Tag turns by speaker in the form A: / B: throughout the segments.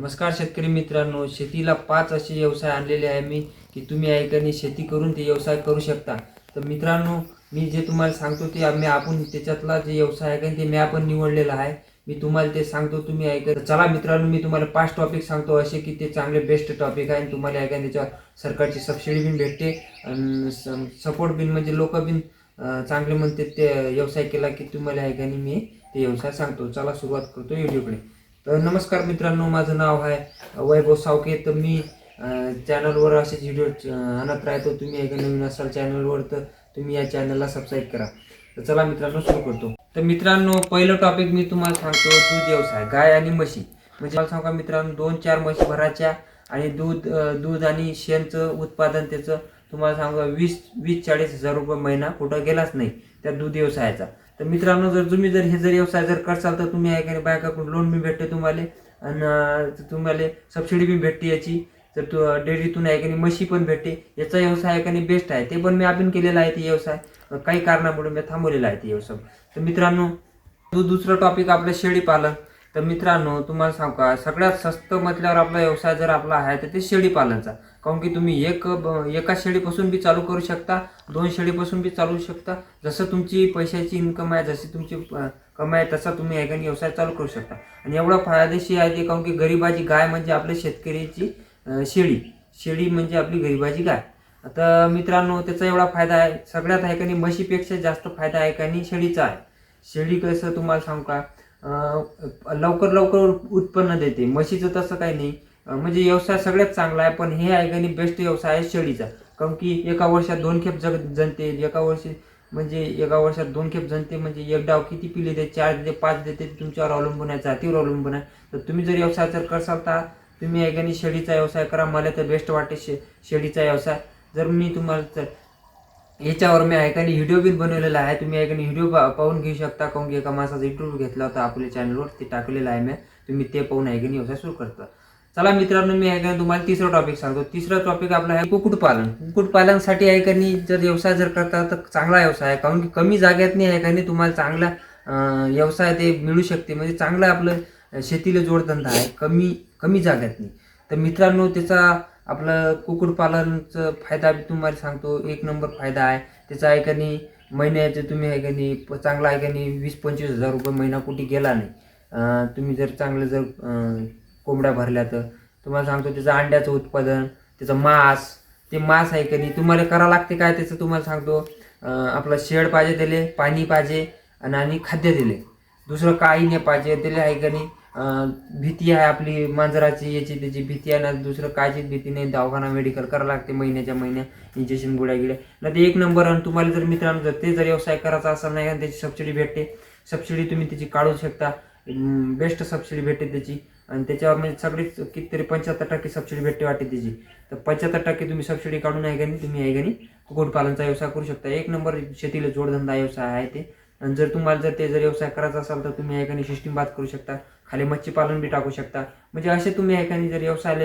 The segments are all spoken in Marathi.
A: नमस्कार शेतकरी मित्रांनो शेतीला पाच असे व्यवसाय आणलेले आहे मी की तुम्ही ऐकाने शेती करून ते व्यवसाय करू शकता. तर मित्रांनो मी जे तुम्हाला सांगतो ते आम्ही आपण त्याच्यातला जे व्यवसाय आहे का ते मी आपण निवडलेला आहे. मी तुम्हाला ते सांगतो तुम्ही ऐका चला मित्रांनो मी तुम्हाला पाच टॉपिक सांगतो असे की ते चांगले बेस्ट टॉपिक आहे आणि तुम्हाला ऐका त्याच्यावर सरकारची सबसिडी बिन भेटते. आणि सपोर्ट बिन म्हणजे लोक बिन चांगले म्हणते ते व्यवसाय केला की तुम्हाला ऐकाने मी ते व्यवसाय सांगतो. चला सुरुवात करतो व्हिडिओकडे. तर नमस्कार मित्रांनो माझं नाव आहे वैभव सावके. तर मी चॅनलवर असेच व्हिडिओ आणत राहतो. तुम्ही एका नवीन असाल चॅनलवर तर तुम्ही या चॅनलला सबस्क्राईब करा. तर चला मित्रांनो सुरू करतो. तर मित्रांनो पहिलं टॉपिक मी तुम्हाला सांगतो दूध व्यवसाय गाय आणि म्हशी. म्हणजे मला सांगा मित्रांनो दोन चार म्हशी भराच्या आणि दूध दूध आणि शेणचं उत्पादन त्याचं तुम्हाला सांगा वीस वीस चाळीस हजार रुपये महिना कुठं गेलाच नाही त्या दूध व्यवसायाचा. तर मित्रांनो जर तुम्ही जर हे जर व्यवसाय जर करसाल तर तुम्ही ऐकाने बायकाकडून लोन बी भेटते तुम्हाला आणि तुम्हाला सबसिडी बी भेटते याची. तर तू डेअरीतून ऐकाने म्हशी पण भेटते. याचा व्यवसाय ऐकाने बेस्ट आहे. ते पण मी आपण केलेला आहे ते व्यवसाय. काही कारणामुळे मी थांबवलेला आहे ते व्यवसाय. तर मित्रांनो दुसरा दुसरं टॉपिक आपलं शेळी पालन. तर मित्रांनो तुम्हाला सांगू का सगळ्यात स्वस्त म्हटल्यावर आपला व्यवसाय जर आपला आहे तर ते शेळीपालनचा. काऊन की तुम्ही एक ब- एका शेळीपासून बी चालू करू शकता दोन शेळीपासून बी चालू शकता. जसं तुमची पैशाची इन्कम आहे जशी तुमची कमी कमाई आहे तसा तुम्ही एकाने व्यवसाय चालू करू शकता. आणि एवढा फायदेशीर आहे ते काऊन की गरीबाची गाय म्हणजे आपल्या शेतकऱ्याची शेळी. शेळी म्हणजे आपली गरीबाची गाय. आता मित्रांनो त्याचा एवढा फायदा आहे सगळ्यात आहे का नाही म्हशीपेक्षा जास्त फायदा आहे का नाही शेळीचा आहे. शेळी कसं तुम्हाला सांगू का लवकर लवकर उत्पन्न देते. म्हशीचं तसं काही नाही. म्हणजे व्यवसाय सगळ्यात चांगला आहे पण हे आहे का नाही बेस्ट व्यवसाय आहे शेळीचा. कारण की एका वर्षात दोन खेप जग जनते एका वर्षी म्हणजे एका वर्षात दोन खेप जनते म्हणजे एक डाव किती पिले देते चार देते पाच देते तुमच्यावर अवलंबून आहे जातीवर अवलंबून आहे. तर तुम्ही जर व्यवसाय जर करसाल तर तुम्ही आहे का नाही शेळीचा व्यवसाय करा. मला तर बेस्ट वाटते शे शेळीचा व्यवसाय. जर मी तुम्हाला तर याच्यावर मी ऐकाने व्हिडिओ बी बनवलेला आहे. तुम्ही ऐकाने व्हिडिओ पाहून घेऊ शकता. काऊन की एका माणसाचा इंटरव्ह्यू घेतला होता. आपल्या चॅनलवर ते टाकलेलं आहे मी. तुम्ही ते पाहून ऐकाने व्यवसाय सुरू करता. चला मित्रांनो मी ऐकाने तुम्हाला तिसरं टॉपिक सांगतो. तिसरा टॉपिक आपला आहे कुक्कुटपालन. कुक्कुटपालनासाठी ऐकाने जर व्यवसाय जर करता तर चांगला व्यवसाय आहे. काऊन की कमी जाग्यातनी ऐकाने तुम्हाला चांगला व्यवसाय ते मिळू शकते. म्हणजे चांगलं आपलं शेतीला जोडधंदा आहे. कमी कमी जाग्यातनी तर मित्रांनो त्याचा आपलं कुक्कुटपालनचं फायदा तुम्हाला सांगतो. एक नंबर फायदा आहे. त्याचा आहे का नाही महिन्याचं तुम्ही आहे का नाही प- चांगला आहे का नाही वीस पंचवीस हजार रुपये महिना कुठे गेला नाही. तुम्ही जर चांगलं जर कोंबड्या भरल्या तर. तुम्हाला सांगतो त्याचं अंड्याचं उत्पादन त्याचं मांस ते मांस आहे का नाही तुम्हाला करावं लागते काय त्याचं तुम्हाला सांगतो. आपलं शेड पाहिजे त्याले पाणी पाहिजे आणि आणि खाद्य दिले. दुसरं काही नाही पाहिजे त्याला आहे का नाही भीती आहे आपली मांजराची याची त्याची भीती आहे ना दुसरं कायचीच भीती नाही दवाखाना मेडिकल करावं लागते महिन्याच्या महिन्या इंजेक्शन गोळ्या गिळ्या. ना ते एक नंबर आणि तुम्हाला जर मित्रांनो जर ते जर व्यवसाय करायचा असेल नाही का त्याची सबसिडी भेटते सबसिडी तुम्ही त्याची काढू शकता. बेस्ट सबसिडी भेटते त्याची. आणि त्याच्यावर म्हणजे सगळीच कितीतरी पंच्याहत्तर टक्के सबसिडी भेटते वाटते त्याची. तर पंच्याहत्तर टक्के तुम्ही सबसिडी काढून आहे का नाही तुम्ही आहे का नाही कुक्कुटपालनचा व्यवसाय करू शकता. एक नंबर शेतीला जोडधंदा व्यवसाय आहे ते. आणि जर तुम्हाला जर ते जर व्यवसाय करायचा असाल तर तुम्ही एकाने सिस्टीम बात करू शकता. खाली मच्छीपालन बी टाकू शकता. म्हणजे असे तुम्ही एकाने जर व्यवसायाला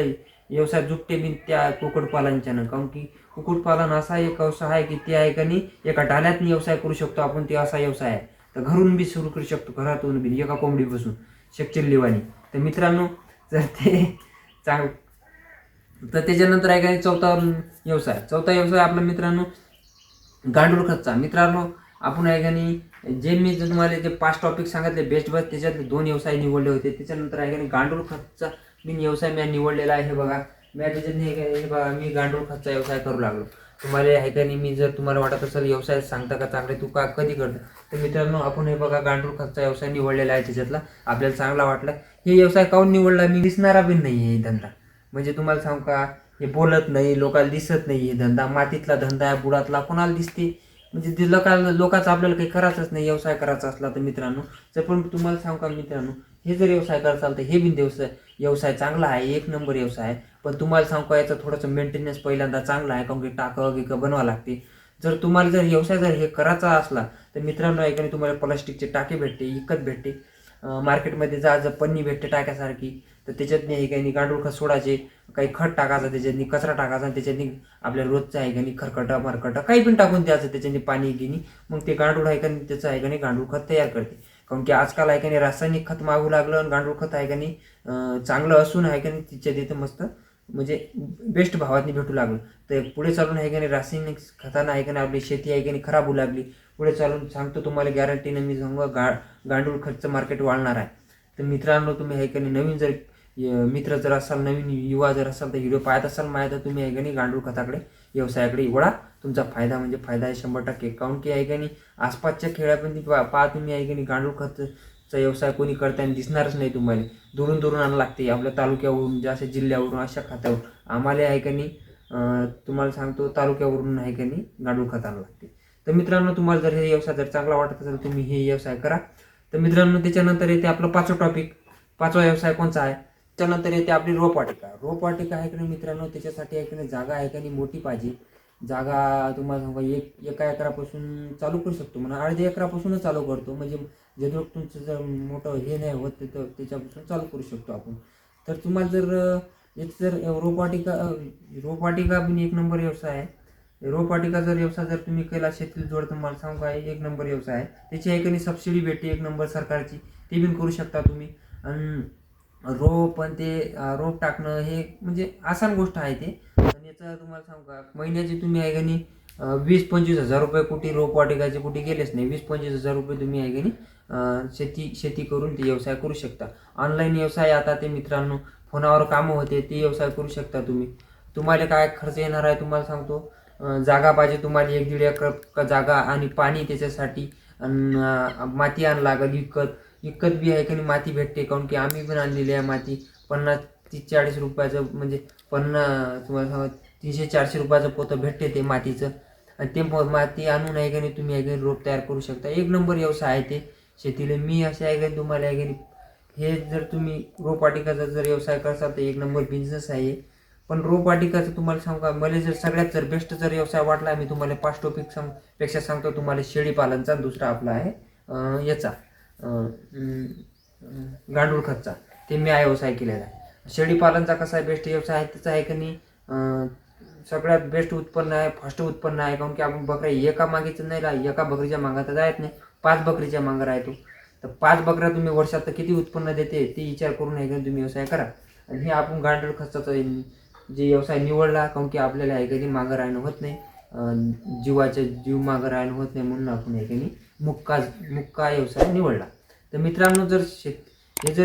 A: व्यवसाय जुकते बी त्या कुक्कुटपालनच्यानं. काऊन की कुक्कुटपालन असा एक व्यवसाय आहे की ते एकाने एका डाल्यात व्यवसाय करू शकतो आपण ते असा व्यवसाय आहे. तर घरून बी सुरू करू शकतो घरातून बी एका कोंबडीपासून. शेकचिल्लीवाणी. तर मित्रांनो जर ते चांग तर त्याच्यानंतर आहे का चौथा व्यवसाय. चौथा व्यवसाय आपला मित्रांनो गांडूळ खतचा. मित्रांनो आपण आहे का जे मी जे तुम्हाला जे पाच टॉपिक सांगितले बेस्ट बस त्याच्यातले दोन व्यवसाय निवडले होते. त्याच्यानंतर आहे की गांडूळ खतचा मी व्यवसाय मी निवडलेला आहे हे बघा. मी त्याच्यात हे हे बघा मी गांडूळ खतचा व्यवसाय करू लागलो. तुम्हाला आहे का नाही मी जर तुम्हाला वाटत असेल व्यवसाय सांगता का चांगले तू का कधी करतो? तर मित्रांनो आपण हे बघा गांडूळ खतचा व्यवसाय निवडलेला आहे त्याच्यातला. आपल्याला चांगला वाटला. हे व्यवसाय काऊन निवडला? मी दिसणारा बी नाही आहे हे धंदा. म्हणजे तुम्हाला सांगू का? हे बोलत नाही लोकांना दिसत नाही हे धंदा. मातीतला धंदा आहे बुडातला. कोणाला दिसते? म्हणजे ते लोकांना लोकांचं आपल्याला काही करायचंच नाही व्यवसाय करायचा असला तर मित्रांनो. जर पण तुम्हाला सांगू का मित्रांनो हे जर व्यवसाय करायचा तर हे बिन व्यवसाय व्यवसाय चांगला आहे एक नंबर व्यवसाय आहे. पण तुम्हाला सांगू का याचं थोडंसं मेंटेनन्स पहिल्यांदा चांगला आहे कारण की टाकं गिकं बनवावं लागते. जर तुम्हाला जर व्यवसाय जर हे करायचा असला तर मित्रांनो ऐकाने तुम्हाला प्लास्टिकचे टाके भेटते इकत भेटते. मार्केटमध्ये जा जर पन्नी भेटते टाक्यासारखी तर त्याच्यातनी आहे काही गांडूळ खत सोडायचे काही खत टाकायचं त्याच्यातनी कचरा टाकायचा आणि त्याच्यातनी आपल्या रोजचं आहे का नाही खरकटा मरकटा काही पण टाकून द्यायचं त्याच्यानी पाणी गिनी मग ते गांडूळ आहे का नाही त्याचं आहे का नाही गांडूळ खत तयार करते. कारण की आजकाल आहे का नाही रासायनिक खत मागू लागलं आणि गांडूळ खत आहे का नाही चांगलं असून आहे का नाही तिच्या तिथं मस्त म्हणजे बेस्ट भावातनी भेटू लागलं. तर पुढे चालून आहे की नाही रासायनिक खतानं आहे की नाही आपली शेती आहे की नाही खराब होऊ लागली. पुढे चालून सांगतो तुम्हाला गॅरंटीनं मी सांगू गा गांडूळ खर्च मार्केट वाढणार आहे. तर मित्रांनो तुम्ही आहे की नाही नवीन जर मित्र जर असाल नवीन युवा जर असाल तर व्हिडिओ पाहत असाल माझ्या तर तुम्ही आहे का नाही गांडूळ खताकडे व्यवसायाकडे वळा. तुमचा फायदा म्हणजे फायदा आहे शंभर टक्के. काऊन की आहे का नाही आसपासच्या खेड्यापर्यंत पा पाहा तुम्ही आहे की नाही गांडूळ चा व्यवसाय कोणी करताना दिसणारच नाही तुम्हाला. दुरून दुरून आणावं लागते. आपल्या तालुक्यावरून जे जिल्ह्यावरून अशा खात्यावर आम्हाला आहे का नाही तुम्हाला सांगतो तालुक्यावरून आहे का नाही गांडूळ खत आणावं लागते. तर मित्रांनो तुम्हाला जर हे व्यवसाय जर चांगला वाटत असेल तुम्ही हे व्यवसाय करा. तर मित्रांनो त्याच्यानंतर येते आपलं पाचवा टॉपिक पाचवा व्यवसाय कोणचा आहे? त्यानंतर येते आपली रोपवाटिका. रोपवाटिका आहे का नाही मित्रांनो त्याच्यासाठी आहे का नाही जागा आहे का नाही मोठी पाहिजे. जागा तुम्हाला सांगू का, एक एका एकरापासून चालू करू शकतो म्हणा. अर्ध्या एकरापासूनच चालू करतो. म्हणजे जेव्हा तुमचं जर मोठं हे नाही होत तर त्याच्यापासून चालू करू शकतो आपण. तर तुम्हाला जर याचं जर रोपवाटिका रोपवाटिका पण एक नंबर व्यवसाय आहे. रोपवाटिका जर व्यवसाय जर तुम्ही केला शेतीला जोड तुम्हाला सांगू काय एक नंबर व्यवसाय आहे. त्याची आहे सबसिडी भेटते एक नंबर सरकारची. ते पण करू शकता तुम्ही. आणि रोप आणि ते रोप टाकणं हे म्हणजे आसान गोष्ट आहे ते. आणि याचं तुम्हाला सांगू का? महिन्याची तुम्ही आहे का नाही वीस पंचवीस हजार रुपये कुठे रोपवाटिकाचे कुठे गेलेच नाही. वीस पंचवीस हजार रुपये तुम्ही आहे का नाही शेती शेती करून ते व्यवसाय करू शकता. ऑनलाईन व्यवसाय आता ते मित्रांनो फोनावर कामं होते ते व्यवसाय करू शकता तुम्ही. तुम्हाला काय खर्च येणार आहे तुम्हाला सांगतो. जागा पाहिजे तुम्हाला एक दीड एकर जागा आणि पाणी त्याच्यासाठी माती आण लागल विकत विकत बी आहे की माती भेटते. काऊन की आम्ही पण आणलेली आहे माती. पन्नास तीस चाळीस रुपयाचं म्हणजे पन्नास तुम्हाला सांगा तीनशे चारशे रुपयाचं पोतं भेटते ते मातीचं. आणि ते माती आणून आहे की तुम्ही आहे रोप तयार करू शकता. एक नंबर व्यवसाय आहे ते शेतीला. मी असे आहे तुम्हाला आहे हे जर तुम्ही रोपवाटिकाचा जर व्यवसाय करसाल तर एक नंबर बिझनेस आहे पण रोपवाटिकाचं तुम्हाला सांगू का मला जर सगळ्यात जर बेस्ट जर व्यवसाय वाटला मी तुम्हाला पाच टॉपिक सांगपेक्षा सांगतो तुम्हाला शेळीपालनचा दुसरा आपला आहे याचा गांडूळ खतचा. ते मी हा व्यवसाय केलेला आहे. शेळीपालनचा कसा आहे? बेस्ट व्यवसाय आहे त्याचा आहे का नाही? सगळ्यात बेस्ट उत्पन्न आहे फास्ट उत्पन्न आहे. काऊन की आपण बकऱ्या एका मागेचं नाही राह एका बकरीच्या मागा तर जायत नाही. पाच बकरीच्या मागं राहतो. तर पाच बकऱ्या तुम्ही वर्षात तर किती उत्पन्न देते ते विचार करून आहे तुम्ही व्यवसाय करा. आणि हे आपण गांडूळ खर्चाचा जे व्यवसाय निवडला काऊन की आपल्याला आहे का मागं राहणं होत नाही. जीवाच्या जीव मागं राहणं होत नाही म्हणून आपण आहे का मुक्का मुक्का व्यवसाय निवडला. तर मित्रांनो जर शेत हे जर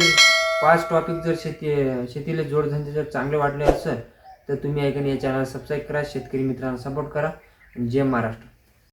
A: पाच टॉपिक जर शेती शेतीला जोडधंदे जर चांगले वाटले असेल तर तुम्ही ऐकून या चॅनल सबस्क्राईब करा शेतकरी मित्रांना सपोर्ट करा. जय महाराष्ट्र.